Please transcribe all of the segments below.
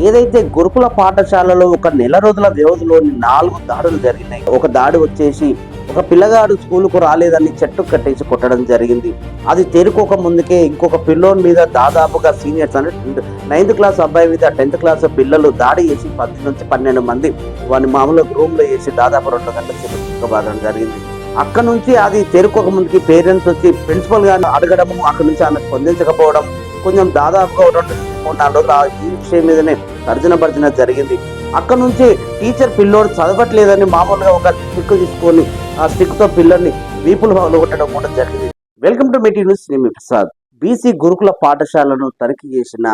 ఏదైతే గురుకుల పాఠశాలలో ఒక నెల రోజుల వ్యవధిలోని నాలుగు దాడులు జరిగినాయి ఒక దాడి వచ్చేసి ఒక పిల్లగాడు స్కూలుకు రాలేదని చెట్టు కట్టేసి కొట్టడం జరిగింది. అది తేరుకోక ముందుకే ఇంకొక పిల్లోని మీద దాదాపుగా సీనియర్స్ అంటే నైన్త్ క్లాస్ అబ్బాయి మీద టెన్త్ క్లాస్ పిల్లలు దాడి చేసి పది నుంచి పన్నెండు మంది వాని మామూలుగా రూమ్లో వేసి దాదాపు రెండు గంటల సేపు జరిగింది. అక్కడ నుంచి అది తేరుకోక ముందుకి పేరెంట్స్ వచ్చి ప్రిన్సిపల్ గారిని అడగడము అక్కడ నుంచి ఆమె స్పందించకపోవడం కొంచెం దాదాపుగా రెండు మూడు నాలుగు రోజులు ఆ ఈ విషయం మీదనే తర్జన భర్జన జరిగింది. అక్కడ నుంచి టీచర్ పిల్లోడు చదవట్లేదని మామూలుగా ఒక స్టిక్ తీసుకొని ఆ స్టిక్తో పిల్లల్ని వీపులు కొట్టడం కూడా జరిగింది. వెల్కమ్ టు మీటింగ్ న్యూస్ నేను ప్రసాద్. బీసీ గురుకుల పాఠశాలను తనిఖీ చేసిన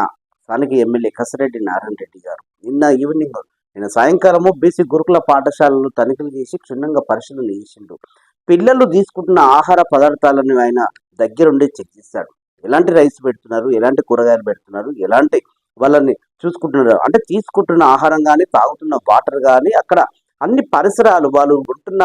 స్థానిక ఎమ్మెల్యే కసిరెడ్డి నారాయణ రెడ్డి గారు. నిన్న ఈవినింగ్ నిన్న సాయంకాలము బీసీ గురుకుల పాఠశాలను తనిఖీలు చేసి క్షుణ్ణంగా పరిశీలన చేసిండు. పిల్లలు తీసుకుంటున్న ఆహార పదార్థాలను ఆయన దగ్గరుండి చెక్ చేశాడు. ఎలాంటి రైస్ పెడుతున్నారు? ఎలాంటి కూరగాయలు పెడుతున్నారు? ఎలాంటి వాళ్ళని చూసుకుంటున్నారు? అంటే తీసుకుంటున్న ఆహారం కానీ తాగుతున్న వాటర్ కానీ అక్కడ అన్ని పరిసరాలు వాళ్ళు ఉంటున్న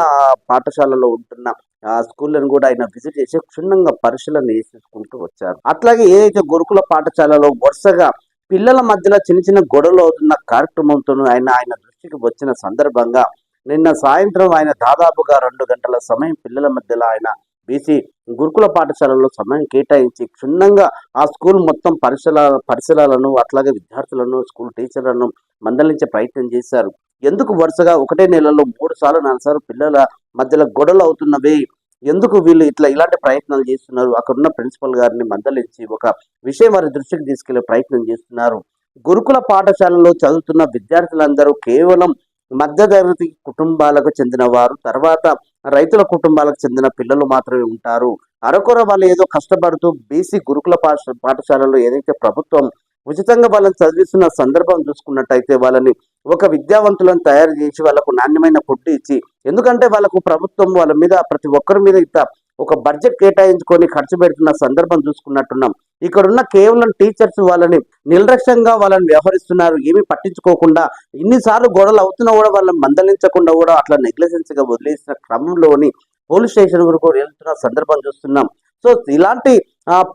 పాఠశాలలో ఉంటున్న ఆ స్కూళ్ళను కూడా ఆయన విజిట్ చేసి క్షుణ్ణంగా పరిశీలన చేసేసుకుంటూ వచ్చారు. అట్లాగే ఏదైతే గురుకుల పాఠశాలలో వరుసగా పిల్లల మధ్యలో చిన్న చిన్న గొడవలు అవుతున్న కార్యక్రమంతో ఆయన ఆయన దృష్టికి వచ్చిన సందర్భంగా నిన్న సాయంత్రం ఆయన దాదాపుగా రెండు గంటల సమయం పిల్లల మధ్యలో ఆయన బీసీ గురుకుల పాఠశాలలో సమయం కేటాయించి క్షుణ్ణంగా ఆ స్కూల్ మొత్తం పరిసర పరిసరాలను అట్లాగే విద్యార్థులను స్కూల్ టీచర్లను మందలించే ప్రయత్నం చేశారు. ఎందుకు వరుసగా ఒకటే నెలలో మూడు సార్లు నాలుగు సార్లు పిల్లల మధ్యలో గొడవలు అవుతున్నవి? ఎందుకు వీళ్ళు ఇట్లా ఇలాంటి ప్రయత్నాలు చేస్తున్నారు? అక్కడ ఉన్న ప్రిన్సిపల్ గారిని మందలించి ఒక విషయం వారి దృష్టికి తీసుకెళ్ళే ప్రయత్నం చేస్తున్నారు. గురుకుల పాఠశాలలో చదువుతున్న విద్యార్థులందరూ కేవలం మధ్యతరగతి కుటుంబాలకు చెందిన వారు తర్వాత రైతుల కుటుంబాలకు చెందిన పిల్లలు మాత్రమే ఉంటారు. అరకొర వాళ్ళు ఏదో కష్టపడుతూ బీసీ గురుకుల పాఠ పాఠశాలలో ఏదైతే ప్రభుత్వం ఉచితంగా వాళ్ళని చదివిస్తున్న సందర్భం చూసుకున్నట్టయితే వాళ్ళని ఒక విద్యావంతులను తయారు చేసి వాళ్ళకు నాణ్యమైన ఫుడ్ ఇచ్చి ఎందుకంటే వాళ్ళకు ప్రభుత్వం వాళ్ళ మీద ప్రతి ఒక్కరి మీద ఇంత ఒక బడ్జెట్ కేటాయించుకొని ఖర్చు పెడుతున్న సందర్భం చూసుకున్నట్టున్నాం. ఇక్కడ ఉన్న కేవలం టీచర్స్ వాళ్ళని నిర్లక్ష్యంగా వాళ్ళని వ్యవహరిస్తున్నారు ఏమి పట్టించుకోకుండా ఇన్నిసార్లు గొడవలు అవుతున్నా కూడా వాళ్ళని మందలించకుండా కూడా అట్లా నెగ్లెజెన్స్గా వదిలేసిన క్రమంలోని పోలీస్ స్టేషన్ వరకు వెళ్తున్న సందర్భం చూస్తున్నాం. సో ఇలాంటి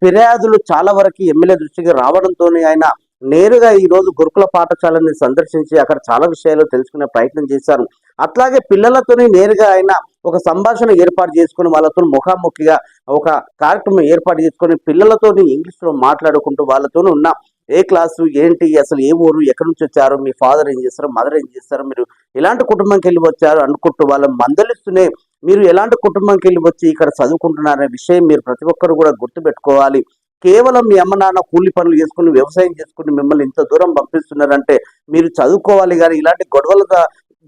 ఫిర్యాదులు చాలా వరకు ఎమ్మెల్యే దృష్టికి రావడంతో ఆయన నేరుగా ఈ రోజు గురుకుల పాఠశాలని సందర్శించి అక్కడ చాలా విషయాలు తెలుసుకునే ప్రయత్నం చేశారు. అట్లాగే పిల్లలతోనే నేరుగా ఆయన ఒక సంభాషణ ఏర్పాటు చేసుకుని వాళ్ళతో ముఖాముఖిగా ఒక కార్యక్రమం ఏర్పాటు చేసుకొని పిల్లలతోని ఇంగ్లీష్లో మాట్లాడుకుంటూ వాళ్ళతో ఉన్న ఏ క్లాసు ఏంటి అసలు ఏ ఊరు ఎక్కడి నుంచి వచ్చారు మీ ఫాదర్ ఏం చేస్తారు మదర్ ఏం చేస్తారు మీరు ఎలాంటి కుటుంబంకి వెళ్ళి వచ్చారు అనుకుంటూ వాళ్ళ మందలిస్తూనే మీరు ఎలాంటి కుటుంబంకి వెళ్ళి వచ్చి ఇక్కడ చదువుకుంటున్నారనే విషయం మీరు ప్రతి ఒక్కరు కూడా గుర్తుపెట్టుకోవాలి. కేవలం మీ అమ్మ నాన్న కూలి పనులు చేసుకుని వ్యవసాయం చేసుకుని మిమ్మల్ని ఇంత దూరం పంపిస్తున్నారంటే మీరు చదువుకోవాలి కానీ ఇలాంటి గొడవలుగా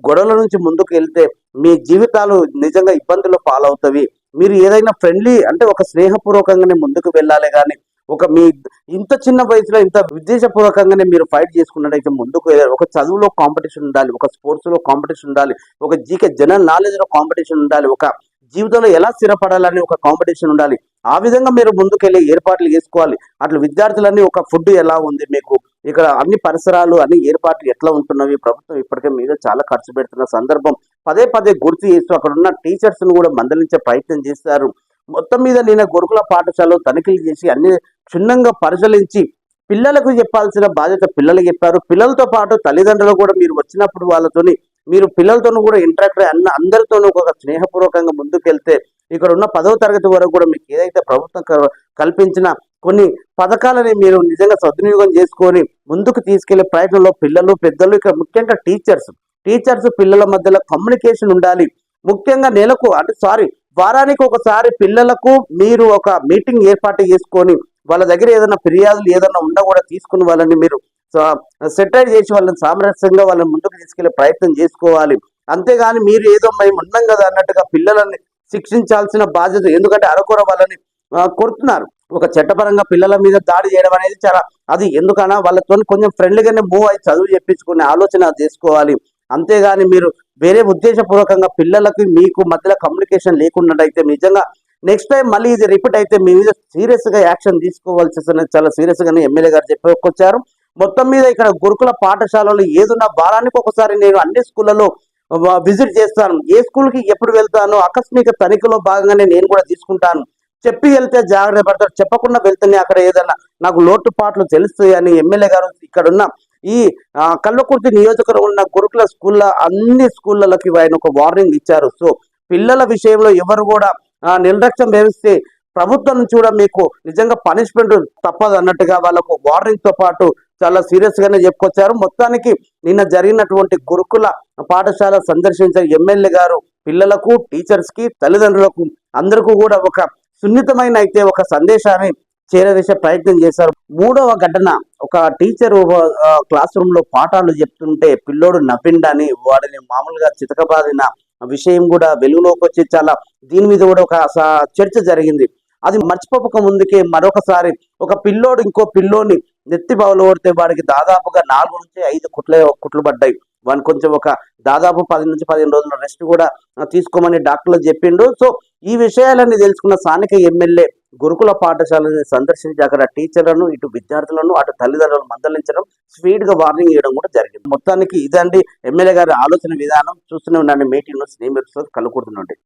గొడవల నుంచి ముందుకు వెళ్తే మీ జీవితాలు నిజంగా ఇబ్బందులు పాలవుతవి. మీరు ఏదైనా ఫ్రెండ్లీ అంటే ఒక స్నేహపూర్వకంగానే ముందుకు వెళ్ళాలి కానీ ఒక మీ ఇంత చిన్న వయసులో ఇంత ఉద్దేశపూర్వకంగానే మీరు ఫైట్ చేసుకున్నట్టయితే ముందుకు ఒక చదువులో కాంపిటీషన్ ఉండాలి ఒక స్పోర్ట్స్లో కాంపిటీషన్ ఉండాలి ఒక జీకే జనరల్ నాలెడ్జ్లో కాంపిటీషన్ ఉండాలి ఒక జీవితంలో ఎలా స్థిరపడాలని ఒక కాంపిటీషన్ ఉండాలి. ఆ విధంగా మీరు ముందుకెళ్ళి ఏర్పాట్లు చేసుకోవాలి. అట్లా విద్యార్థులన్నీ ఒక ఫుడ్ ఎలా ఉంది మీకు ఇక్కడ అన్ని పరిసరాలు అన్ని ఏర్పాట్లు ఎట్లా ఉంటున్నవి ప్రభుత్వం ఇప్పటికే మీద చాలా ఖర్చు పెడుతున్న సందర్భం. పదే పదే గుర్తు చేస్తూ అక్కడ ఉన్న టీచర్స్ను కూడా మందలించే ప్రయత్నం చేస్తారు. మొత్తం మీద నేను గురుకుల పాఠశాలలో తనిఖీలు చేసి అన్ని క్షుణ్ణంగా పరిశీలించి పిల్లలకు చెప్పాల్సిన బాధ్యత పిల్లలు చెప్పారు. పిల్లలతో పాటు తల్లిదండ్రులు కూడా మీరు వచ్చినప్పుడు వాళ్ళతోని మీరు పిల్లలతోనూ కూడా ఇంటరాక్ట్ అన్న అందరితోనూ ఒక స్నేహపూర్వకంగా ముందుకెళ్తే ఇక్కడ ఉన్న పదవ తరగతి వరకు కూడా మీకు ఏదైతే ప్రభుత్వం కల్పించిన కొన్ని పథకాలని మీరు నిజంగా సద్వినియోగం చేసుకొని ముందుకు తీసుకెళ్ళే ప్రయత్నంలో పిల్లలు పెద్దలు ఇక్కడ ముఖ్యంగా టీచర్స్ టీచర్స్ పిల్లల మధ్యలో కమ్యూనికేషన్ ఉండాలి. ముఖ్యంగా నెలకు అంటే సారీ వారానికి ఒకసారి పిల్లలకు మీరు ఒక మీటింగ్ ఏర్పాటు చేసుకొని వాళ్ళ దగ్గర ఏదైనా ఫిర్యాదులు ఏదైనా ఉన్నా కూడా తీసుకుని వాళ్ళని మీరు సెటైడ్ చేసి వాళ్ళని సామరస్యంగా వాళ్ళని ముందుకు తీసుకెళ్ళే ప్రయత్నం చేసుకోవాలి. అంతేగాని మీరు ఏదో మేము ఉన్నాం కదా అన్నట్టుగా పిల్లలని శిక్షించాల్సిన బాధ్యత ఎందుకంటే అరకొర వాళ్ళని కొడుతున్నారు. ఒక చట్టపరంగా పిల్లల మీద దాడి చేయడం అనేది చాలా అది ఎందుకన్నా వాళ్ళతో కొంచెం ఫ్రెండ్లీగానే మూవ్ అయి చదువు చెప్పించుకునే ఆలోచన చేసుకోవాలి. అంతేగాని మీరు వేరే ఉద్దేశపూర్వకంగా పిల్లలకి మీకు మధ్యలో కమ్యూనికేషన్ లేకున్నట్టయితే నిజంగా నెక్స్ట్ టైం మళ్ళీ ఇది రిపీట్ అయితే మీ మీద సీరియస్గా యాక్షన్ తీసుకోవాల్సి చాలా సీరియస్గానే ఎమ్మెల్యే గారు చెప్పుకొచ్చారు మొత్తం మీద ఇక్కడ గురుకుల పాఠశాలలో ఏదున్నా వారానికి ఒకసారి నేను అన్ని స్కూళ్ళలో విజిట్ చేస్తాను. ఏ స్కూల్కి ఎప్పుడు వెళ్తాను ఆకస్మిక తనిఖీలో భాగంగానే నేను కూడా తీసుకుంటాను. చెప్పి వెళ్తే జాగ్రత్త పడతారు. చెప్పకుండా వెళ్తేనే అక్కడ ఏదైనా నాకు లోటుపాట్లు తెలుస్తాయి అని ఎమ్మెల్యే గారు ఇక్కడ ఉన్న ఈ కళ్ళకుర్తి నియోజకవర్గం ఉన్న గురుకుల స్కూళ్ళ అన్ని స్కూళ్ళకి ఆయన ఒక వార్నింగ్ ఇచ్చారు. సో పిల్లల విషయంలో ఎవరు కూడా నిర్లక్ష్యం వేస్తే ప్రభుత్వం నుంచి కూడా మీకు నిజంగా పనిష్మెంట్ తప్పదు అన్నట్టుగా వాళ్ళకు వార్నింగ్తో పాటు చాలా సీరియస్ గానే చెప్పుకొచ్చారు. మొత్తానికి నిన్న జరిగినటువంటి గురుకుల పాఠశాల సందర్శించిన ఎమ్మెల్యే గారు పిల్లలకు టీచర్స్కి తల్లిదండ్రులకు అందరికీ కూడా ఒక సున్నితమైన అయితే ఒక సందేశాన్ని చేరవేసే ప్రయత్నం చేశారు. మూడవ ఘటన ఒక టీచర్ క్లాస్ రూమ్లో పాఠాలు చెప్తుంటే పిల్లోడు నవ్విండని వాడిని మామూలుగా చితకబాదిన విషయం కూడా వెలుగులోకి వచ్చి చాలా దీని మీద కూడా ఒక చర్చ జరిగింది. అది మర్చిపోక ముందుకే మరొకసారి ఒక పిల్లోడు ఇంకో పిల్లోని నెత్తి బావులు కొడితే వాడికి దాదాపుగా నాలుగు నుంచి ఐదు కుట్ల కుట్లు పడ్డాయి. వాడిని కొంచెం ఒక దాదాపు పది నుంచి పదిహేను రోజుల రెస్ట్ కూడా తీసుకోమని డాక్టర్లు చెప్పిండు. సో ఈ విషయాలన్నీ తెలుసుకున్న స్థానిక ఎమ్మెల్యే గురుకుల పాఠశాలని సందర్శించి అక్కడ టీచర్లను ఇటు విద్యార్థులను అటు తల్లిదండ్రులను మందలించడం స్పీడ్గా వార్నింగ్ ఇవ్వడం కూడా జరిగింది. మొత్తానికి ఇదండి ఎమ్మెల్యే గారి ఆలోచన విధానం. చూస్తూనే ఉండండి. మీటింగ్ న్యూస్ నేను కలుగుతుండండి